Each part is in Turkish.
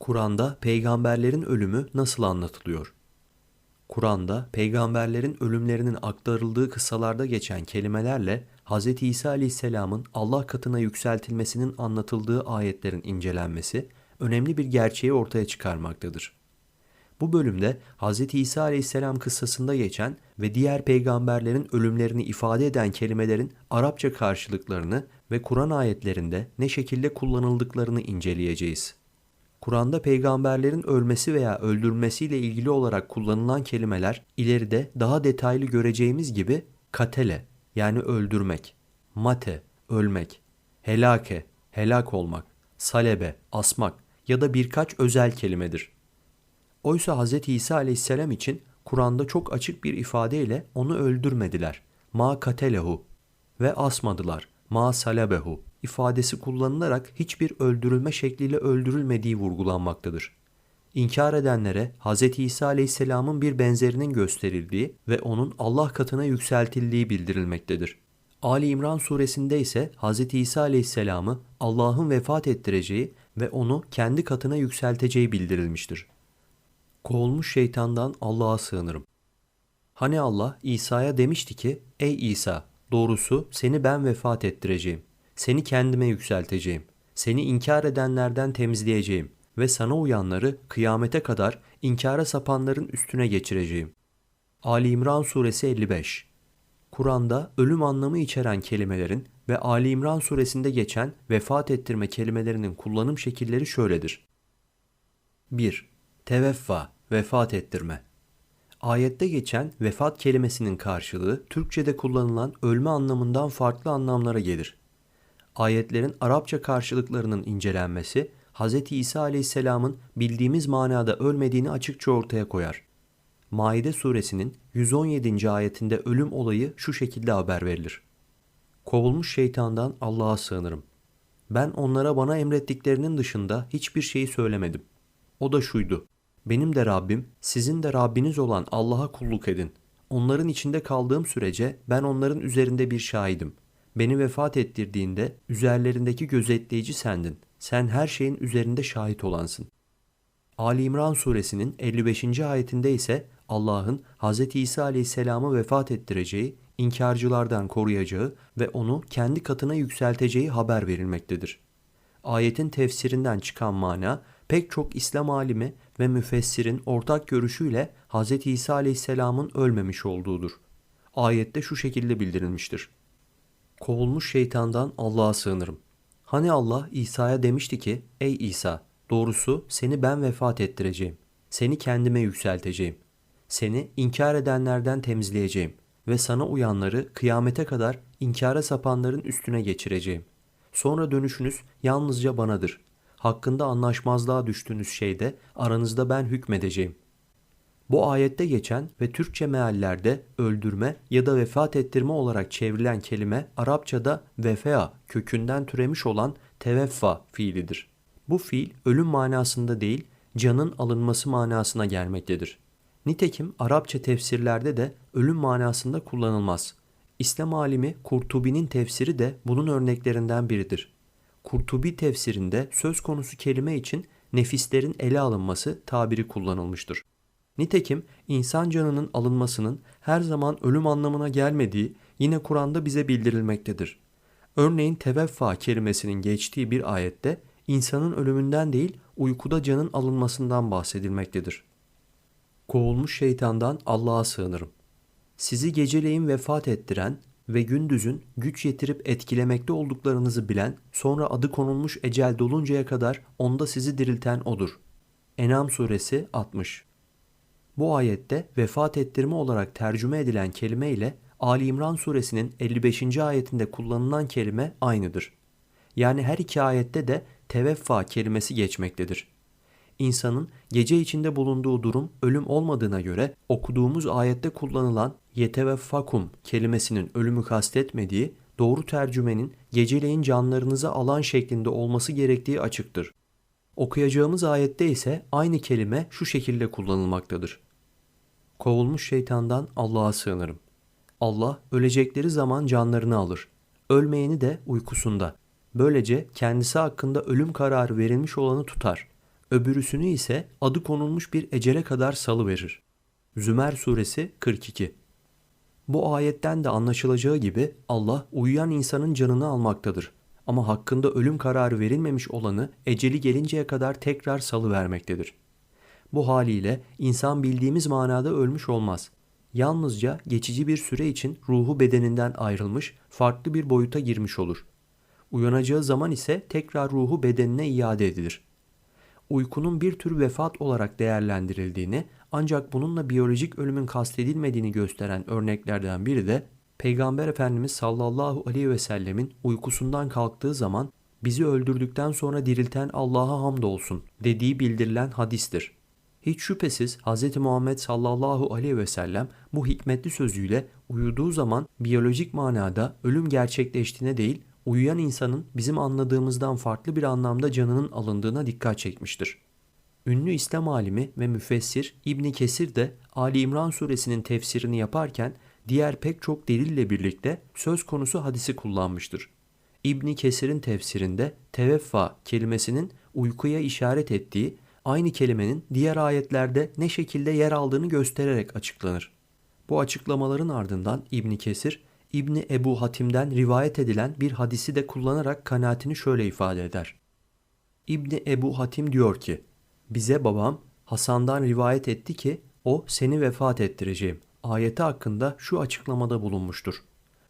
Kur'an'da peygamberlerin ölümü nasıl anlatılıyor? Kur'an'da peygamberlerin ölümlerinin aktarıldığı kıssalarda geçen kelimelerle Hz. İsa Aleyhisselam'ın Allah katına yükseltilmesinin anlatıldığı ayetlerin incelenmesi önemli bir gerçeği ortaya çıkarmaktadır. Bu bölümde Hz. İsa Aleyhisselam kıssasında geçen ve diğer peygamberlerin ölümlerini ifade eden kelimelerin Arapça karşılıklarını ve Kur'an ayetlerinde ne şekilde kullanıldıklarını inceleyeceğiz. Kur'an'da peygamberlerin ölmesi veya öldürülmesiyle ilgili olarak kullanılan kelimeler ileride daha detaylı göreceğimiz gibi katele yani öldürmek, mate ölmek, helake helak olmak, salebe asmak ya da birkaç özel kelimedir. Oysa Hz. İsa aleyhisselam için Kur'an'da çok açık bir ifadeyle onu öldürmediler. Ma katelehu ve asmadılar. Ma salabehu ifadesi kullanılarak hiçbir öldürülme şekliyle öldürülmediği vurgulanmaktadır. İnkar edenlere Hz. İsa aleyhisselamın bir benzerinin gösterildiği ve onun Allah katına yükseltildiği bildirilmektedir. Ali İmran suresinde ise Hz. İsa aleyhisselamı Allah'ın vefat ettireceği ve onu kendi katına yükselteceği bildirilmiştir. Kovulmuş şeytandan Allah'a sığınırım. Hani Allah İsa'ya demişti ki, Ey İsa, doğrusu seni ben vefat ettireceğim. Seni kendime yükselteceğim. Seni inkar edenlerden temizleyeceğim ve sana uyanları kıyamete kadar inkara sapanların üstüne geçireceğim. Ali İmran suresi 55 Kur'an'da ölüm anlamı içeren kelimelerin ve Ali İmran suresinde geçen vefat ettirme kelimelerinin kullanım şekilleri şöyledir. 1. Teveffa, vefat ettirme. Ayette geçen vefat kelimesinin karşılığı Türkçe'de kullanılan ölme anlamından farklı anlamlara gelir. Ayetlerin Arapça karşılıklarının incelenmesi Hz. İsa Aleyhisselam'ın bildiğimiz manada ölmediğini açıkça ortaya koyar. Maide suresinin 117. ayetinde ölüm olayı şu şekilde haber verilir. Kovulmuş şeytandan Allah'a sığınırım. Ben onlara bana emrettiklerinin dışında hiçbir şeyi söylemedim. O da şuydu. Benim de Rabbim, sizin de Rabbiniz olan Allah'a kulluk edin. Onların içinde kaldığım sürece ben onların üzerinde bir şahidim. Beni vefat ettirdiğinde üzerlerindeki gözetleyici sendin. Sen her şeyin üzerinde şahit olansın. Ali İmran suresinin 55. ayetinde ise Allah'ın Hz. İsa aleyhisselamı vefat ettireceği, inkarcılardan koruyacağı ve onu kendi katına yükselteceği haber verilmektedir. Ayetin tefsirinden çıkan mana pek çok İslam alimi ve müfessirin ortak görüşüyle Hz. İsa aleyhisselamın ölmemiş olduğudur. Ayette şu şekilde bildirilmiştir. Kovulmuş şeytandan Allah'a sığınırım. Hani Allah İsa'ya demişti ki, Ey İsa, doğrusu seni ben vefat ettireceğim. Seni kendime yükselteceğim. Seni inkar edenlerden temizleyeceğim ve sana uyanları kıyamete kadar inkara sapanların üstüne geçireceğim. Sonra dönüşünüz yalnızca banadır. Hakkında anlaşmazlığa düştüğünüz şeyde aranızda ben hükmedeceğim. Bu ayette geçen ve Türkçe meallerde öldürme ya da vefat ettirme olarak çevrilen kelime Arapçada vefea kökünden türemiş olan teveffa fiilidir. Bu fiil ölüm manasında değil, canın alınması manasına gelmektedir. Nitekim Arapça tefsirlerde de ölüm manasında kullanılmaz. İslam alimi Kurtubi'nin tefsiri de bunun örneklerinden biridir. Kurtubi tefsirinde söz konusu kelime için nefislerin ele alınması tabiri kullanılmıştır. Nitekim insan canının alınmasının her zaman ölüm anlamına gelmediği yine Kur'an'da bize bildirilmektedir. Örneğin teveffa kelimesinin geçtiği bir ayette insanın ölümünden değil uykuda canın alınmasından bahsedilmektedir. Kovulmuş şeytandan Allah'a sığınırım. Sizi geceleyin vefat ettiren ve gündüzün güç yetirip etkilemekte olduklarınızı bilen, sonra adı konulmuş ecel doluncaya kadar onda sizi dirilten odur. Enam suresi 60 Bu ayette vefat ettirme olarak tercüme edilen kelime ile Ali İmran suresinin 55. ayetinde kullanılan kelime aynıdır. Yani her iki ayette de teveffa kelimesi geçmektedir. İnsanın gece içinde bulunduğu durum ölüm olmadığına göre okuduğumuz ayette kullanılan yeteveffakum kelimesinin ölümü kastetmediği doğru tercümenin geceleyin canlarınızı alan şeklinde olması gerektiği açıktır. Okuyacağımız ayette ise aynı kelime şu şekilde kullanılmaktadır. Kovulmuş şeytandan Allah'a sığınırım. Allah ölecekleri zaman canlarını alır. Ölmeyeni de uykusunda. Böylece kendisi hakkında ölüm kararı verilmiş olanı tutar. öbürüsünü ise adı konulmuş bir ecele kadar salı verir. Zümer suresi 42 Bu ayetten de anlaşılacağı gibi Allah uyuyan insanın canını almaktadır. Ama hakkında ölüm kararı verilmemiş olanı eceli gelinceye kadar tekrar salı vermektedir. Bu haliyle insan bildiğimiz manada ölmüş olmaz. Yalnızca geçici bir süre için ruhu bedeninden ayrılmış, farklı bir boyuta girmiş olur. Uyanacağı zaman ise tekrar ruhu bedenine iade edilir. Uykunun bir tür vefat olarak değerlendirildiğini ancak bununla biyolojik ölümün kastedilmediğini gösteren örneklerden biri de Peygamber Efendimiz sallallahu aleyhi ve sellemin uykusundan kalktığı zaman bizi öldürdükten sonra dirilten Allah'a hamdolsun dediği bildirilen hadistir. Hiç şüphesiz Hz. Muhammed sallallahu aleyhi ve sellem bu hikmetli sözüyle uyuduğu zaman biyolojik manada ölüm gerçekleştiğine değil, uyuyan insanın bizim anladığımızdan farklı bir anlamda canının alındığına dikkat çekmiştir. Ünlü İslam alimi ve müfessir İbni Kesir de Ali İmran suresinin tefsirini yaparken diğer pek çok delille birlikte söz konusu hadisi kullanmıştır. İbni Kesir'in tefsirinde teveffa kelimesinin uykuya işaret ettiği aynı kelimenin diğer ayetlerde ne şekilde yer aldığını göstererek açıklanır. Bu açıklamaların ardından İbni Kesir, İbni Ebu Hatim'den rivayet edilen bir hadisi de kullanarak kanaatini şöyle ifade eder. İbni Ebu Hatim diyor ki, bize babam Hasan'dan rivayet etti ki o seni vefat ettireceğim. Ayeti hakkında şu açıklamada bulunmuştur.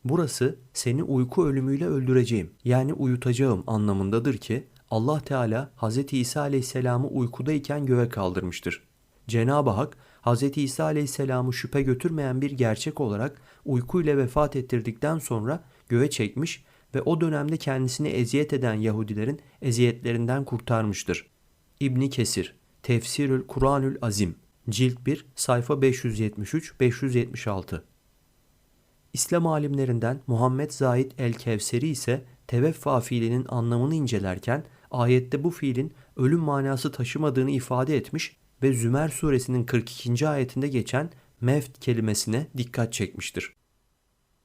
Burası seni uyku ölümüyle öldüreceğim yani uyutacağım anlamındadır ki Allah Teala Hz. İsa Aleyhisselam'ı uykudayken göğe kaldırmıştır. Cenab-ı Hak Hz. İsa Aleyhisselam'ı şüphe götürmeyen bir gerçek olarak uykuyla vefat ettirdikten sonra göğe çekmiş ve o dönemde kendisini eziyet eden Yahudilerin eziyetlerinden kurtarmıştır. İbni Kesir, Tefsirül Kur'anül Azim, Cilt 1, sayfa 573-576 İslam alimlerinden Muhammed Zahid el-Kevseri ise teveffa fiilinin anlamını incelerken ayette bu fiilin ölüm manası taşımadığını ifade etmiş ve Zümer suresinin 42. ayetinde geçen mevt kelimesine dikkat çekmiştir.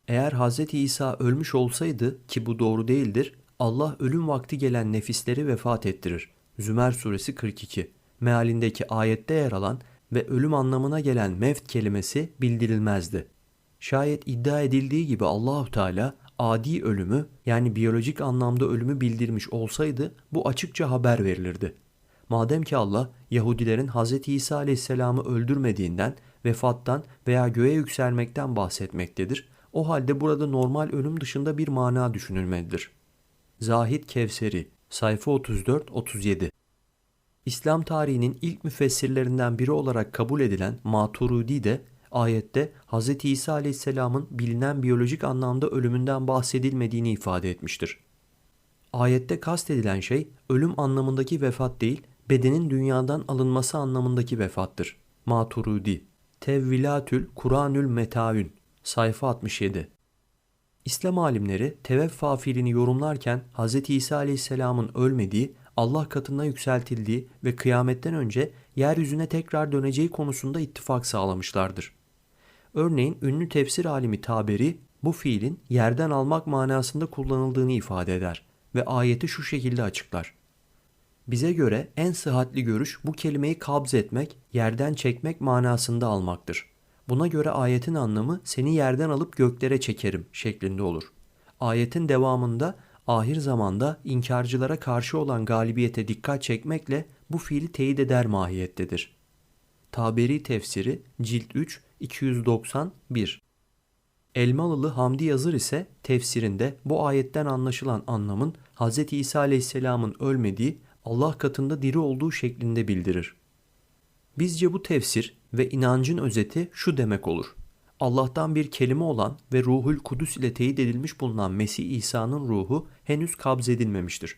Eğer Hz. İsa ölmüş olsaydı ki bu doğru değildir, Allah ölüm vakti gelen nefisleri vefat ettirir. Zümer suresi 42. Mealindeki ayette yer alan ve ölüm anlamına gelen mevt kelimesi bildirilmezdi. Şayet iddia edildiği gibi Allahu Teala adi ölümü yani biyolojik anlamda ölümü bildirmiş olsaydı bu açıkça haber verilirdi. Madem ki Allah Yahudilerin Hz. İsa aleyhisselamı öldürmediğinden, vefattan veya göğe yükselmekten bahsetmektedir. O halde burada normal ölüm dışında bir mana düşünülmelidir. Zahid Kevseri sayfa 34-37 İslam tarihinin ilk müfessirlerinden biri olarak kabul edilen Maturidi de ayette Hz. İsa aleyhisselamın bilinen biyolojik anlamda ölümünden bahsedilmediğini ifade etmiştir. Ayette kastedilen şey ölüm anlamındaki vefat değil, bedenin dünyadan alınması anlamındaki vefattır. Maturidi Tevvilatül Kur'anül Metaün sayfa 67 İslam alimleri teveffa fiilini yorumlarken Hz. İsa aleyhisselamın ölmediği, Allah katına yükseltildiği ve kıyametten önce yeryüzüne tekrar döneceği konusunda ittifak sağlamışlardır. Örneğin ünlü tefsir alimi Taberi bu fiilin yerden almak manasında kullanıldığını ifade eder ve ayeti şu şekilde açıklar. Bize göre en sıhhatli görüş bu kelimeyi kabz etmek, yerden çekmek manasında almaktır. Buna göre ayetin anlamı seni yerden alıp göklere çekerim şeklinde olur. Ayetin devamında ahir zamanda inkarcılara karşı olan galibiyete dikkat çekmekle bu fiili teyit eder mahiyettedir. Taberi tefsiri cilt 3 291 Elmalılı Hamdi Yazır ise tefsirinde bu ayetten anlaşılan anlamın Hz. İsa aleyhisselamın ölmediği Allah katında diri olduğu şeklinde bildirir. Bizce bu tefsir ve inancın özeti şu demek olur. Allah'tan bir kelime olan ve ruhul kudüs ile teyit edilmiş bulunan Mesih İsa'nın ruhu henüz kabzedilmemiştir.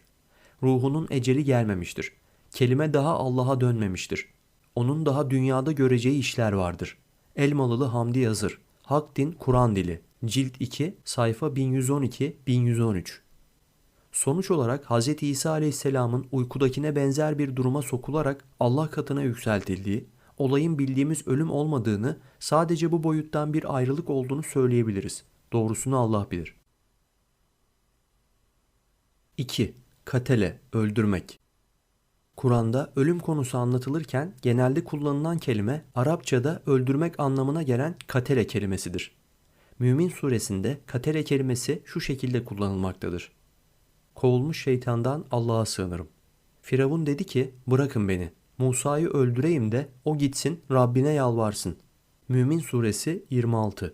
Ruhunun eceli gelmemiştir. Kelime daha Allah'a dönmemiştir. Onun daha dünyada göreceği işler vardır. Elmalılı Hamdi Yazır, Hak Din Kur'an Dili, Cilt 2, sayfa 1112-1113 Sonuç olarak Hz. İsa Aleyhisselam'ın uykudakine benzer bir duruma sokularak Allah katına yükseltildiği, olayın bildiğimiz ölüm olmadığını, sadece bu boyuttan bir ayrılık olduğunu söyleyebiliriz. Doğrusunu Allah bilir. 2. Katele, öldürmek. Kur'an'da ölüm konusu anlatılırken genelde kullanılan kelime Arapçada öldürmek anlamına gelen katele kelimesidir. Mümin suresinde katele kelimesi şu şekilde kullanılmaktadır. Kovulmuş şeytandan Allah'a sığınırım. Firavun dedi ki bırakın beni. Musa'yı öldüreyim de o gitsin Rabbine yalvarsın. Mümin suresi 26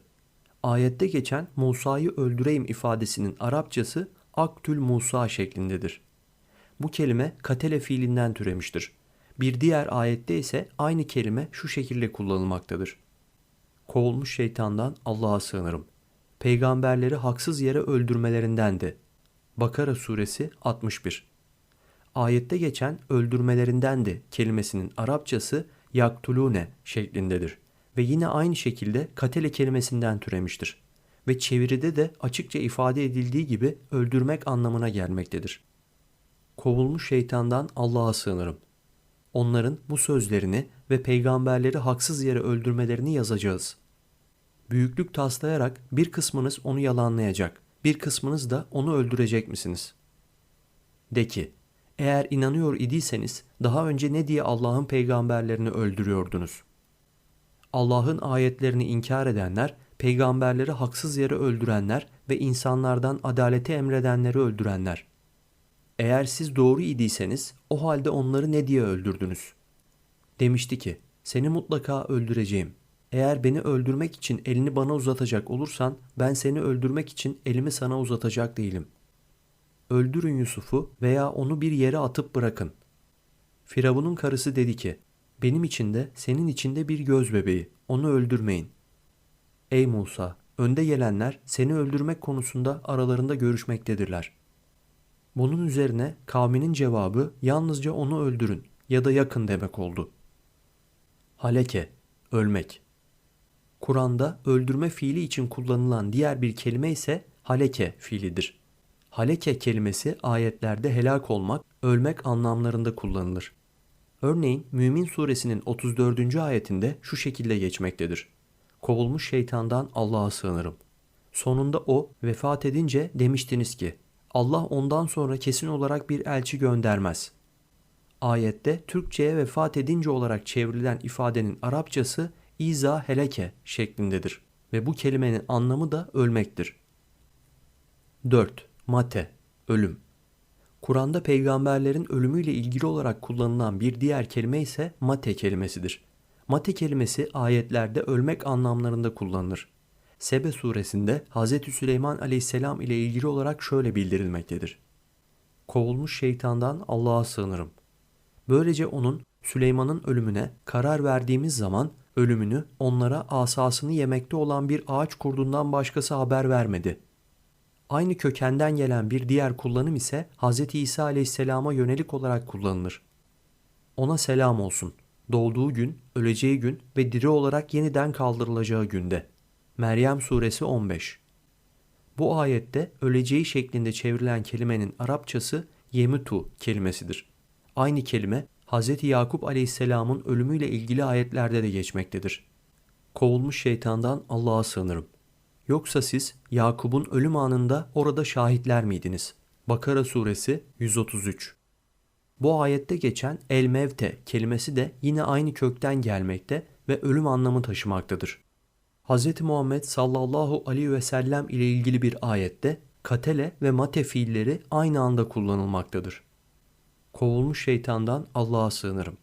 Ayette geçen Musa'yı öldüreyim ifadesinin Arapçası aktül Musa şeklindedir. Bu kelime katele fiilinden türemiştir. Bir diğer ayette ise aynı kelime şu şekilde kullanılmaktadır. Kovulmuş şeytandan Allah'a sığınırım. Peygamberleri haksız yere öldürmelerinden de. Bakara suresi 61 Ayette geçen öldürmelerinden de kelimesinin Arapçası yaktulune şeklindedir ve yine aynı şekilde katele kelimesinden türemiştir ve çeviride de açıkça ifade edildiği gibi öldürmek anlamına gelmektedir. Kovulmuş şeytandan Allah'a sığınırım. Onların bu sözlerini ve peygamberleri haksız yere öldürmelerini yazacağız. Büyüklük taslayarak bir kısmınız onu yalanlayacak, bir kısmınız da onu öldürecek misiniz? De ki, eğer inanıyor idiyseniz daha önce ne diye Allah'ın peygamberlerini öldürüyordunuz? Allah'ın ayetlerini inkar edenler, peygamberleri haksız yere öldürenler ve insanlardan adaleti emredenleri öldürenler. Eğer siz doğru idiyseniz o halde onları ne diye öldürdünüz? Demişti ki, seni mutlaka öldüreceğim. Eğer beni öldürmek için elini bana uzatacak olursan ben seni öldürmek için elimi sana uzatacak değilim. Öldürün Yusuf'u veya onu bir yere atıp bırakın. Firavun'un karısı dedi ki, benim için de senin için de bir göz bebeği, onu öldürmeyin. Ey Musa, önde gelenler seni öldürmek konusunda aralarında görüşmektedirler. Bunun üzerine kavminin cevabı yalnızca onu öldürün ya da yakın demek oldu. Haleke, ölmek. Kur'an'da öldürme fiili için kullanılan diğer bir kelime ise haleke fiilidir. Haleke kelimesi ayetlerde helak olmak, ölmek anlamlarında kullanılır. Örneğin Mümin suresinin 34. ayetinde şu şekilde geçmektedir. Kovulmuş şeytandan Allah'a sığınırım. Sonunda o vefat edince demiştiniz ki Allah ondan sonra kesin olarak bir elçi göndermez. Ayette Türkçe'ye vefat edince olarak çevrilen ifadenin Arapçası iza heleke şeklindedir ve bu kelimenin anlamı da ölmektir. 4. Mate, ölüm. Kur'an'da peygamberlerin ölümüyle ilgili olarak kullanılan bir diğer kelime ise mate kelimesidir. Mate kelimesi ayetlerde ölmek anlamlarında kullanılır. Sebe suresinde Hz. Süleyman aleyhisselam ile ilgili olarak şöyle bildirilmektedir. Kovulmuş şeytandan Allah'a sığınırım. Böylece onun Süleyman'ın ölümüne karar verdiğimiz zaman ölümünü onlara asasını yemekte olan bir ağaç kurdundan başkası haber vermedi. Aynı kökenden gelen bir diğer kullanım ise Hz. İsa aleyhisselama yönelik olarak kullanılır. Ona selam olsun. Doğduğu gün, öleceği gün ve diri olarak yeniden kaldırılacağı günde. Meryem suresi 15 Bu ayette öleceği şeklinde çevrilen kelimenin Arapçası yemutu kelimesidir. Aynı kelime Hz. Yakup aleyhisselamın ölümüyle ilgili ayetlerde de geçmektedir. Kovulmuş şeytandan Allah'a sığınırım. Yoksa siz Yakup'un ölüm anında orada şahitler miydiniz? Bakara suresi 133 Bu ayette geçen el mevte kelimesi de yine aynı kökten gelmekte ve ölüm anlamı taşımaktadır. Hz. Muhammed sallallahu aleyhi ve sellem ile ilgili bir ayette katele ve mate fiilleri aynı anda kullanılmaktadır. Kovulmuş şeytandan Allah'a sığınırım.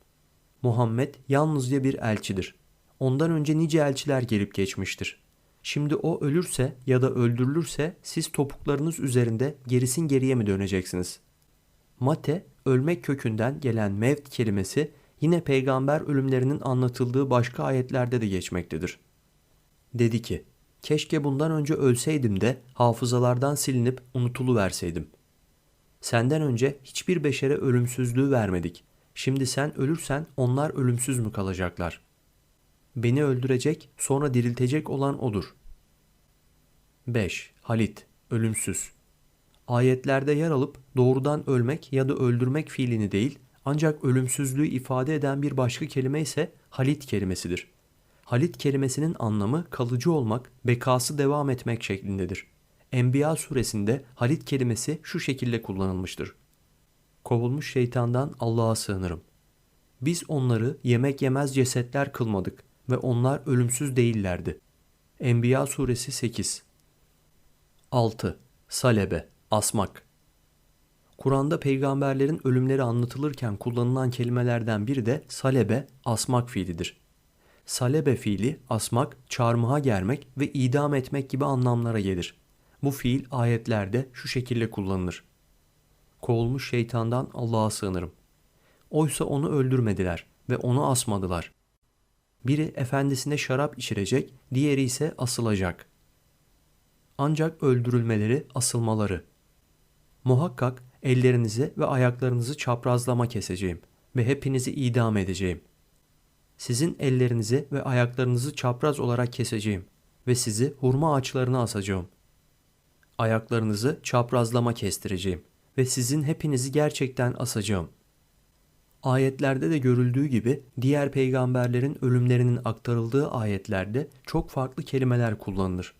Muhammed yalnızca bir elçidir. Ondan önce nice elçiler gelip geçmiştir. Şimdi o ölürse ya da öldürülürse siz topuklarınız üzerinde gerisin geriye mi döneceksiniz? Mate, ölmek kökünden gelen mevt kelimesi yine peygamber ölümlerinin anlatıldığı başka ayetlerde de geçmektedir. Dedi ki, keşke bundan önce ölseydim de hafızalardan silinip unutulu verseydim. Senden önce hiçbir beşere ölümsüzlüğü vermedik. Şimdi sen ölürsen onlar ölümsüz mü kalacaklar? Beni öldürecek, sonra diriltecek olan odur. 5. Halit, ölümsüz. Ayetlerde yer alıp doğrudan ölmek ya da öldürmek fiilini değil, ancak ölümsüzlüğü ifade eden bir başka kelime ise halit kelimesidir. Halit kelimesinin anlamı kalıcı olmak, bekası devam etmek şeklindedir. Enbiya suresinde halit kelimesi şu şekilde kullanılmıştır. Kovulmuş şeytandan Allah'a sığınırım. Biz onları yemek yemez cesetler kılmadık ve onlar ölümsüz değillerdi. Enbiya suresi 8 6. Salebe, asmak. Kur'an'da peygamberlerin ölümleri anlatılırken kullanılan kelimelerden biri de salebe, asmak fiilidir. Salebe fiili asmak, çarmıha germek ve idam etmek gibi anlamlara gelir. Bu fiil ayetlerde şu şekilde kullanılır. Kovulmuş şeytandan Allah'a sığınırım. Oysa onu öldürmediler ve onu asmadılar. Biri efendisine şarap içirecek, diğeri ise asılacak. Ancak öldürülmeleri, asılmaları. Muhakkak ellerinizi ve ayaklarınızı çaprazlama keseceğim ve hepinizi idam edeceğim. Sizin ellerinizi ve ayaklarınızı çapraz olarak keseceğim ve sizi hurma ağaçlarına asacağım. Ayaklarınızı çaprazlama kestireceğim ve sizin hepinizi gerçekten asacağım. Ayetlerde de görüldüğü gibi diğer peygamberlerin ölümlerinin aktarıldığı ayetlerde çok farklı kelimeler kullanılır.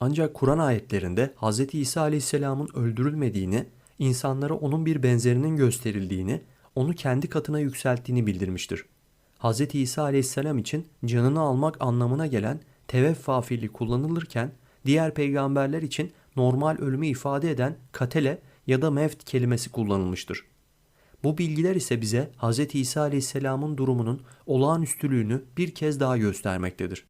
Ancak Kur'an ayetlerinde Hz. İsa Aleyhisselam'ın öldürülmediğini, insanlara onun bir benzerinin gösterildiğini, onu kendi katına yükselttiğini bildirmiştir. Hz. İsa Aleyhisselam için canını almak anlamına gelen teveffa fiili kullanılırken, diğer peygamberler için normal ölümü ifade eden katele ya da mevt kelimesi kullanılmıştır. Bu bilgiler ise bize Hz. İsa Aleyhisselam'ın durumunun olağanüstülüğünü bir kez daha göstermektedir.